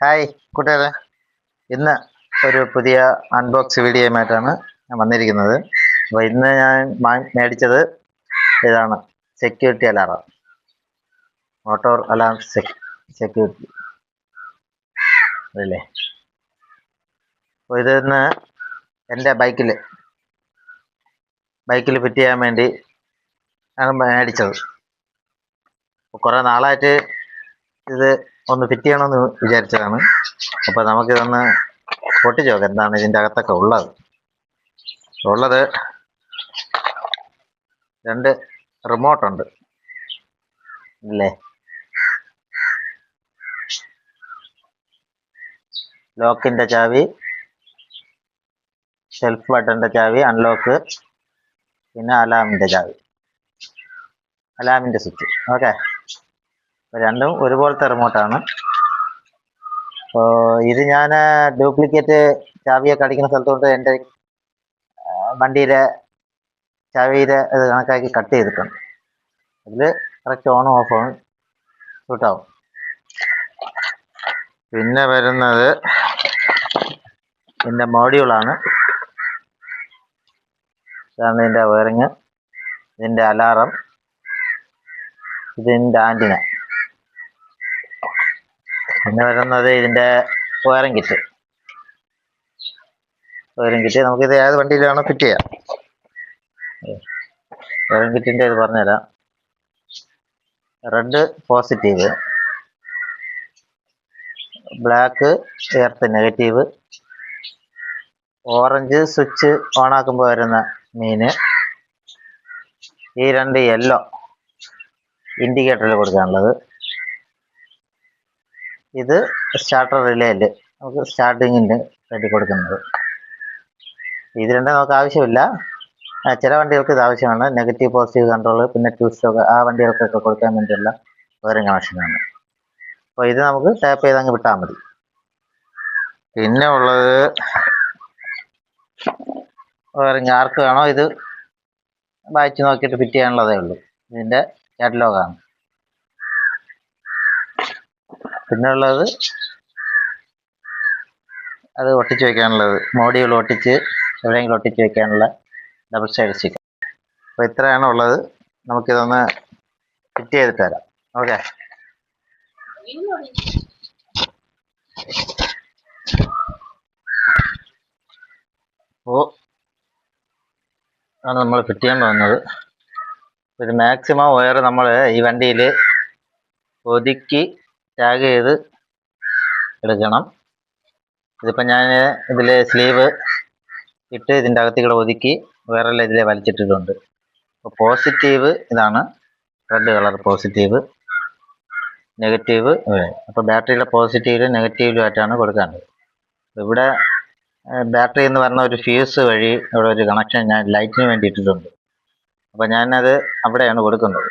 Hi കൂട്ടുകാരെ. ഇന്ന് ഒരു പുതിയ അൺബോക്സ് വീഡിയോയുമായിട്ടാണ് ഞാൻ വന്നിരിക്കുന്നത്. അപ്പോൾ ഇന്ന് ഞാൻ മേടിച്ചത് ഇതാണ് security alarm motor alarm security അതല്ലേ അപ്പോൾ ഇതിന്ന് എന്റെ ബൈക്കിൽ ബൈക്കിൽ ഫിറ്റ് ചെയ്യാൻ വേണ്ടി ആണ് മേടിച്ചത്. കുറേ നാളായിട്ട് ഇത് ഒന്ന് ഫിറ്റ് ചെയ്യണമെന്ന് വിചാരിച്ചതാണ് അപ്പോൾ നമുക്കിതൊന്ന് പൊട്ടിച്ച് നോക്കാം. എന്താണ് ഇതിന്റെ അകത്തൊക്കെ ഉള്ളത്? ഉള്ളത് രണ്ട് റിമോട്ടുണ്ട് ഇല്ലേ ലോക്കിന്റെ ചാവി ഷെൽഫ് ബട്ടന്റെ ചാവി അൺലോക്ക് പിന്നെ അലാമിന്റെ ചാവി. അലാമിന്റെ സ്വിച്ച് ഓക്കെ രണ്ടും ഒരുപോലത്തെ റിമോട്ടാണ് അപ്പോൾ ഇത് ഞാൻ ഡ്യൂപ്ലിക്കേറ്റ് ചാവിയൊക്കെ അടിക്കുന്ന സ്ഥലത്തോട്ട് എന്റെ വണ്ടിയിലെ ചാവിയിലെ ഇത് കണക്കാക്കി കട്ട് ചെയ്തിട്ടുണ്ട്. അതിൽ കറക്റ്റ് ഓണും ഓഫും ഷൂട്ടാവും പിന്നെ വരുന്നത് ഇതിന്റെ മോഡ്യൂളാണ് ഇതാണ് ഇതിന്റെ വയറിങ് ഇതിന്റെ അലാറം ഇതിന്റെ ആന്റിന പിന്നെ വരുന്നത് ഇതിന്റെ വയറിംഗ് കിറ്റ് വയറിംഗ് കിറ്റ് നമുക്കിത് ഏത് വണ്ടിയിലാണ് ഫിറ്റ് ചെയ്യാം. വയറിംഗ് കിറ്റിന്റെ ഇത് പറഞ്ഞുതരാം. Red positive black earth negative orange switch ഓണാക്കുമ്പോൾ വരുന്ന മീന് ഈ രണ്ട് യെല്ലോ ഇൻഡിക്കേറ്ററിൽ കൊടുക്കാനുള്ളത്. ഇത് സ്റ്റാർട്ടർ റിലേ റിലേയിൽ നമുക്ക് സ്റ്റാർട്ടിങ്ങിന് വേണ്ടി കൊടുക്കുന്നത്. ഇത് രണ്ടും നമുക്ക് ആവശ്യമില്ല. ചില വണ്ടികൾക്ക് ഇത് ആവശ്യമാണ്. നെഗറ്റീവ് പോസിറ്റീവ് കൺട്രോൾ പിന്നെ ടു സ്റ്റോക്ക് ആ വണ്ടികൾക്കൊക്കെ കൊടുക്കാൻ വേണ്ടിയുള്ള ഓരോ കണക്ഷനാണ് അപ്പോൾ ഇത് നമുക്ക് ടാപ്പ് ചെയ്ത് അങ്ങ് വിട്ടാൽ മതി. പിന്നെ ഉള്ളത് വേറെ ആർക്ക് വേണോ ഇത് വായിച്ച് നോക്കിയിട്ട് ഫിറ്റ് ചെയ്യാനുള്ളതേ ഉള്ളൂ. ഇതിന്റെ കാറ്റലോഗാണ് പിന്നെ ഉള്ളത് അത് ഒട്ടിച്ച് വെക്കാനുള്ളത്. മോഡികൾ ഒട്ടിച്ച് എവിടെയെങ്കിലും ഒട്ടിച്ച് വെക്കാനുള്ള ഡബിൾ സൈഡ് സ്റ്റിക്കർ അപ്പോൾ ഇത്രയാണ് ഉള്ളത്. നമുക്കിതൊന്ന് ഫിറ്റ് ചെയ്തിട്ട് തരാം. ഓക്കെ അപ്പോൾ ആണ് നമ്മൾ ഫിറ്റ് ചെയ്യാൻ പോകുന്നത് ഇത് മാക്സിമം വയർ നമ്മൾ ഈ വണ്ടിയിൽ ഒതുക്കി ടാഗ് ചെയ്ത് എടുക്കണം. ഇതിപ്പോൾ ഞാൻ ഇതിൽ സ്ലീവ് ഇട്ട് ഇതിന്റെ അകത്തേക്കൂടെ ഒതുക്കി വേറെ ഇതിലെ വലിച്ചിട്ടിട്ടുണ്ട്. അപ്പോൾ പോസിറ്റീവ് ഇതാണ്. റെഡ് കളർ പോസിറ്റീവ് നെഗറ്റീവ് അപ്പോൾ ബാറ്ററിയുടെ പോസിറ്റീവിലും നെഗറ്റീവിലും ആയിട്ടാണ് കൊടുക്കേണ്ടത് ഇവിടെ ബാറ്ററി എന്ന് പറഞ്ഞ ഒരു ഫ്യൂസ് വഴി ഇവിടെ ഒരു കണക്ഷൻ ഞാൻ ലൈറ്റിന് വേണ്ടി ഇട്ടിട്ടുണ്ട്. അപ്പോൾ ഞാനത് അവിടെയാണ് കൊടുക്കുന്നത്.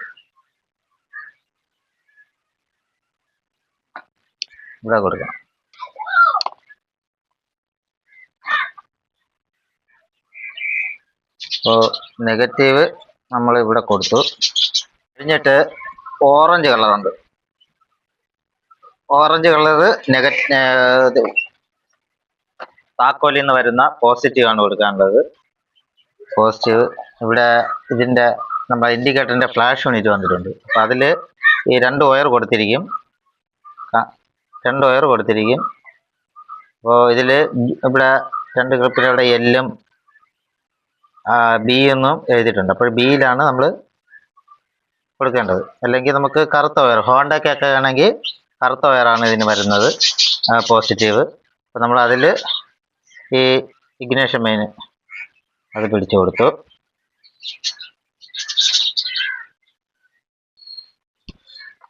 ഇവിടെ കൊടുക്കണം. അപ്പോൾ നെഗറ്റീവ് നമ്മൾ ഇവിടെ കൊടുത്തു. കഴിഞ്ഞിട്ട് ഓറഞ്ച് കളറുണ്ട് ഓറഞ്ച് കളറ് നെഗറ്റ് താക്കോലിൽ നിന്ന് വരുന്ന പോസിറ്റീവ് ആണ് കൊടുക്കാനുള്ളത്. പോസിറ്റീവ് ഇവിടെ ഇതിന്റെ നമ്മുടെ ഇൻഡിക്കേറ്ററിന്റെ ഫ്ലാഷ് യൂണിറ്റ് വന്നിട്ടുണ്ട്. അപ്പോൾ അതിൽ ഈ രണ്ട് വയർ കൊടുത്തിരിക്കും. രണ്ട് വയർ കൊടുത്തിരിക്കും. അപ്പോൾ ഇതിൽ ഇവിടെ രണ്ട് ഗ്രിപ്പിലൂടെ എല്ലും ബി എന്നും എഴുതിയിട്ടുണ്ട്. അപ്പോൾ ബിയിലാണ് നമ്മൾ കൊടുക്കേണ്ടത്. അല്ലെങ്കിൽ നമുക്ക് കറുത്ത വയർ ഹോണ്ടയ്ക്കൊക്കെ ആണെങ്കിൽ കറുത്ത വയറാണ് ഇതിന് വരുന്നത് പോസിറ്റീവ് അപ്പോൾ നമ്മൾ അതിൽ ഈ ഇഗ്നേഷൻ മെയിൻ അത് പിടിച്ചു കൊടുത്തു.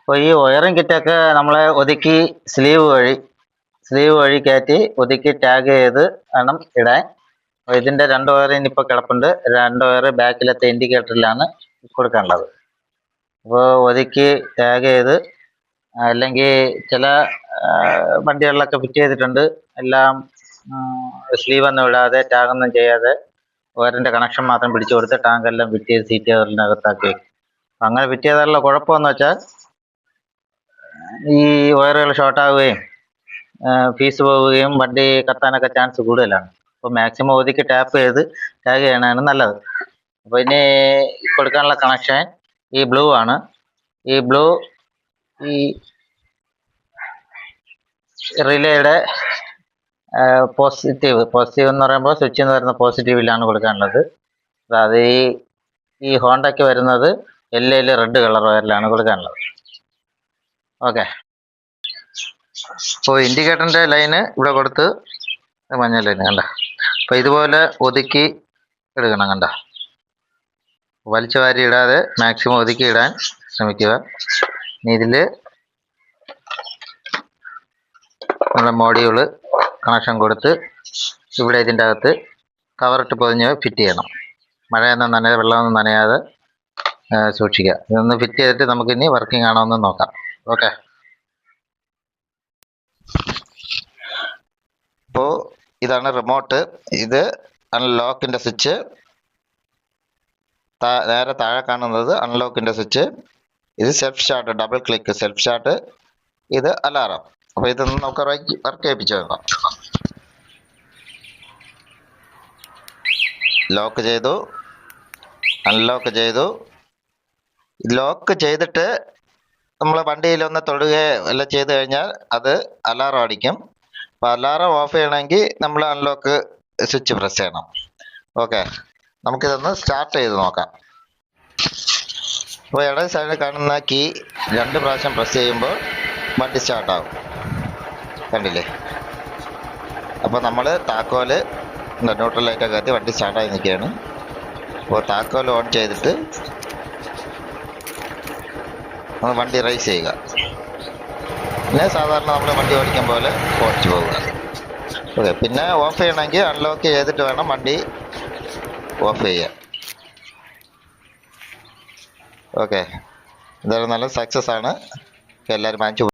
അപ്പോൾ ഈ വയറിംഗ് കിറ്റൊക്കെ നമ്മളെ ഒതുക്കി സ്ലീവ് വഴി സ്ലീവ് വഴി കയറ്റി ഒതുക്കി ടാഗ് ചെയ്ത് വേണം ഇടാൻ. അപ്പോൾ ഇതിന്റെ രണ്ട് വയർ ഇനിയിപ്പോൾ കിടപ്പുണ്ട്. രണ്ട് വയർ ബാക്കിലത്തെ ഇൻഡിക്കേറ്ററിലാണ് കൊടുക്കാനുള്ളത്. അപ്പോൾ ഒതുക്കി ടാഗ് ചെയ്ത് അല്ലെങ്കിൽ ചില വണ്ടികളിലൊക്കെ ഫിറ്റ് ചെയ്തിട്ടുണ്ട്. എല്ലാം സ്ലീവൊന്നും ഇടാതെ ടാഗൊന്നും ചെയ്യാതെ വയറിന്റെ കണക്ഷൻ മാത്രം പിടിച്ചു കൊടുത്ത് ടാങ്കെല്ലാം ഫിറ്റ് ചെയ്ത് സീറ്റ് അതിനകത്താക്കി അങ്ങനെ ഫിറ്റ് ചെയ്താലുള്ള കുഴപ്പമെന്ന് വെച്ചാൽ ഈ വയറുകൾ ഷോർട്ടാവുകയും ഫീസ് പോവുകയും വണ്ടി കത്താനൊക്കെ ചാൻസ് കൂടുതലാണ്. അപ്പോൾ മാക്സിമം ഒതുക്കി ടാപ്പ് ചെയ്ത് ടാഗ് ചെയ്യണതാണ് നല്ലത്. അപ്പോൾ ഇനി കൊടുക്കാനുള്ള കണക്ഷൻ ഈ ബ്ലൂ ആണ്. ഈ ബ്ലൂ ഈ റിലേയുടെ പോസിറ്റീവ് പോസിറ്റീവ് എന്ന് പറയുമ്പോൾ സ്വിച്ച് എന്ന് വരുന്ന പോസിറ്റീവിലാണ് കൊടുക്കാനുള്ളത്. അതായത് ഈ ഈ ഹോണ്ടയ്ക്ക് വരുന്നത് എല്ലയിൽ റെഡ് കളർ വയറിലാണ് കൊടുക്കാനുള്ളത്. ഓക്കെ. അപ്പോൾ ഇൻഡിക്കേറ്ററിന്റെ ലൈന് ഇവിടെ കൊടുത്ത് മഞ്ഞ ലൈന് കണ്ട? അപ്പോൾ ഇതുപോലെ ഒതുക്കി എടുക്കണം കണ്ട? വലിച്ചു വാരി ഇടാതെ മാക്സിമം ഒതുക്കി ഇടാൻ ശ്രമിക്കുക. ഇതിൽ നമ്മുടെ മോഡ്യൂൾ കണക്ഷൻ കൊടുത്ത് ഇവിടെ ഇതിന്റെ അകത്ത് കവറിട്ട് പൊതിഞ്ഞ് ഫിറ്റ് ചെയ്യണം. മഴയൊന്നും നനയാതെ വെള്ളമൊന്നും നനയാതെ സൂക്ഷിക്കുക. ഇതൊന്ന് ഫിറ്റ് ചെയ്തിട്ട് നമുക്കിനി വർക്കിംഗ് ആണോ എന്ന് നോക്കാം. ഓക്കെ ഇപ്പോൾ ഇതാണ് റിമോട്ട് ഇത് അൺലോക്കിന്റെ സ്വിച്ച് നേരെ താഴെ കാണുന്നത് അൺലോക്കിന്റെ സ്വിച്ച് ഇത് self start double click self start ഇത് അലാറം അപ്പോൾ ഇത് നമുക്ക് വർക്ക് ചെയ്യിപ്പിച്ച് വെക്കാം ലോക്ക് ചെയ്തു. അൺലോക്ക് ചെയ്തു. ലോക്ക് ചെയ്തിട്ട് നമ്മൾ വണ്ടിയിലൊന്ന് തൊടുകയോ എല്ലാം ചെയ്ത് കഴിഞ്ഞാൽ അത് അലാറം അടിക്കും. അപ്പോൾ അലാറം ഓഫ് ചെയ്യണമെങ്കിൽ നമ്മൾ അൺലോക്ക് സ്വിച്ച് പ്രസ് ചെയ്യണം. ഓക്കെ. നമുക്കിതൊന്ന് സ്റ്റാർട്ട് ചെയ്ത് നോക്കാം. അപ്പോൾ ഇടത് സൈഡിൽ കാണുന്ന കീ രണ്ട് പ്രാവശ്യം പ്രസ് ചെയ്യുമ്പോൾ വണ്ടി സ്റ്റാർട്ടാവും കണ്ടില്ലേ? അപ്പോൾ നമ്മൾ താക്കോൽ ന്യൂട്രൽ ലൈറ്റൊക്കെ കത്തി വണ്ടി സ്റ്റാർട്ടായി നിൽക്കുകയാണ്. അപ്പോൾ താക്കോൽ ഓൺ ചെയ്തിട്ട് ഒന്ന് വണ്ടി റൈസ് ചെയ്യുക. പിന്നെ സാധാരണ നമ്മൾ വണ്ടി ഓടിക്കാൻ പോലെ ഓടിച്ചു പോവുക. ഓക്കെ പിന്നെ ഓഫ് ചെയ്യണമെങ്കിൽ അൺലോക്ക് ചെയ്തിട്ട് വേണം വണ്ടി ഓഫ് ചെയ്യുക ഓക്കെ എന്തായാലും നല്ല സക്സസ് ആണ്. എല്ലാവരും വാങ്ങിച്ചു